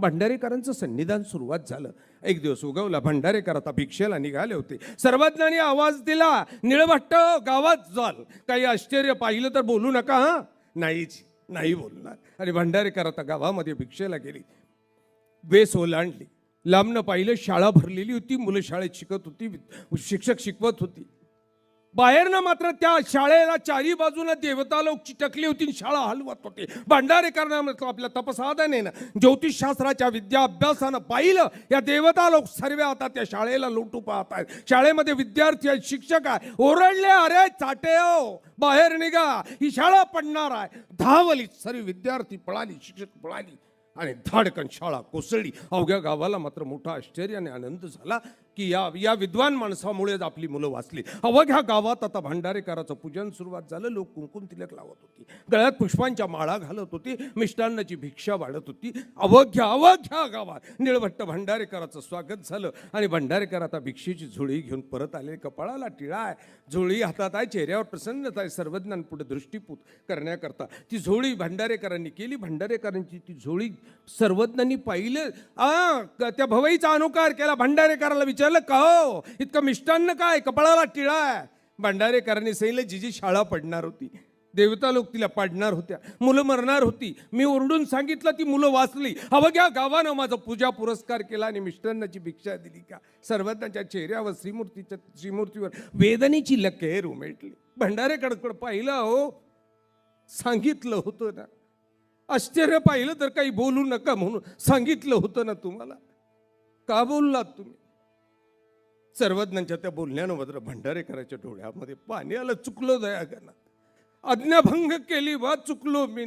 भंडारेकरांचं सन्निधान सुरुवात झालं. एक दिवस उगवला भंडारेकर आता भिक्षेला निघाले होते. सर्वज्ञांनी आवाज दिला निळभट्ट गावात जाल. काही आश्चर्य पाहिलं तर बोलू नका हा? नाहीच नाही बोलणार. आणि भंडारेकर आता गावामध्ये भिक्षेला गेली. वेस ओलांडली लांबनं पाहिलं शाळा भरलेली होती मुलं शाळेत शिकत होती शिक्षक शिकवत होती. बाहेरनं मात्र त्या शाळेला चारी बाजूला देवता लोक चिटकली होती शाळा हलवत होती. भंडारे करण्यामध्ये आपल्या तपसाधनेनं ज्योतिषशास्त्राच्या विद्या अभ्यासानं पाहिलं या देवता लोक सर्व आता त्या शाळेला लोटू पाहत आहेत. शाळेमध्ये विद्यार्थी आहेत शिक्षक आहे ओरडले अरे चाटे हो बाहेर निघा ही शाळा पडणार आहे. धावली सर्व विद्यार्थी पळाली शिक्षक पळाली आणि धाडकन शाळा कोसळली. अवघ्या गावाला मात्र मोठा आश्चर्य आणि आनंद झाला. की या या विद्वान माणसामुळेच आपली मुलं वाचली. अवघ्या गावात आता भांडारेकराचं पूजन सुरुवात झालं. लोक कुंकुम तिलक लावत होती. गळ्यात पुष्पांच्या माळा घालत होती. मिष्टान्नाची भिक्षा वाढत होती. अवघ्या अवघ्या गावात निळभट्ट भांडारेकराचं स्वागत झालं. आणि भंडारेकर आता भिक्षेची झुळी घेऊन परत आले. कपाळाला टिळा आहे. झोळी हातात आहे. चेहऱ्यावर प्रसन्नता आहे. सर्वज्ञांपुढे दृष्टीपूत करण्याकरता. ती झोळी भंडारेकरांनी केली. भंडारेकरांची ती झोळी सर्वज्ञांनी पाहिलं. आ त्या भवईचा अनुकार केला. भंडारेकराला विचारलं का हो इतकं मिष्टान्न काय? कपाळाला टिळा आहे. भंडारेकरांनी सांगितलं जी जी शाळा पडणार होती. देवता लोक तिला पाडणार होत्या. मुलं मरणार होती. मी ओरडून सांगितलं ती मुलं वाचली. अवघ्या गावानं माझा पूजा पुरस्कार केला आणि मिष्टांनाची भिक्षा दिली का? सर्वांच्या चेहऱ्यावर श्रीमूर्तीच्या श्रीमूर्तीवर वेदनेची लकेर उमेटली. भंडारेकडकडं पाहिलं हो सांगितलं होतं ना. आश्चर्य पाहिलं तर काही बोलू नका म्हणून सांगितलं होतं ना तुम्हाला. का बोललात तुम्ही? सर्वज्ञांच्या त्या बोलण्यानं मात्र भंडारेकराच्या डोळ्यामध्ये पाणी आलं चुकलो दयागना आज्ञाभंग केली वा चुकलो मी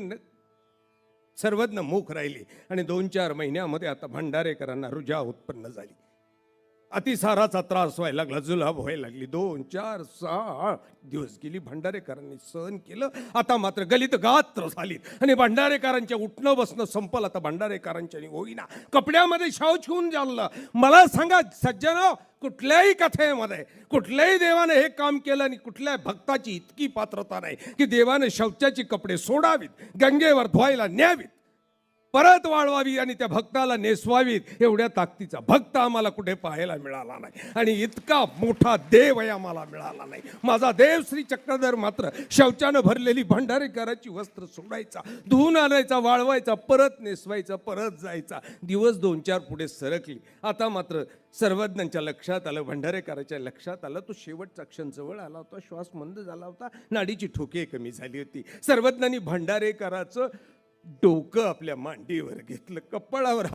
सर्वज्ञ मूक राहिली आणि दोन चार महिन्यामध्ये आता भंडारेकरांना रुजा उत्पन्न झाली. अतिसाराचा त्रास व्हायला लागला जुलाब व्हायला लागली. दोन चार सहा आठ दिवस गेली भंडारेकरांनी सहन केलं. आता मात्र गलित गात्र झाली. आणि भंडारेकरांच्या उठणं बसणं संपलं. आता भंडारेकरांच्या होईना. कपड्यामध्ये शावच होऊन जाणलं. मला सांगा सज्जन कुठल्याही कथेमध्ये कुठल्याही देवाने हे काम केलं आणि कुठल्या भक्ताची इतकी पात्रता नाही की देवाने शौचाचे कपडे सोडावीत गंगेवर धुवायला न्यावीत. परत वाळवावी आणि त्या भक्ताला नेसवावीत एवढ्या ताकदीचा भक्त आम्हाला कुठे पाहायला मिळाला नाही. आणि इतका मोठा देव आम्हाला मिळाला नाही. माझा देव श्री चक्रधर मात्र शौचानं भरलेली भंडारेकराची वस्त्र सोडायचा धुवून आणायचा वाळवायचा परत नेसवायचा परत जायचा. दिवस दोन चार पुढे सरकली. आता मात्र सर्वज्ञांच्या लक्षात आलं भंडारेकराच्या लक्षात आलं तो शेवटचा क्षण जवळ आला होता श्वास मंद झाला होता. नाडीची ठोके कमी झाली होती. सर्वज्ञांनी भंडारेकराचं डोकं आपल्या मांडीवर घेतलं कपाळावर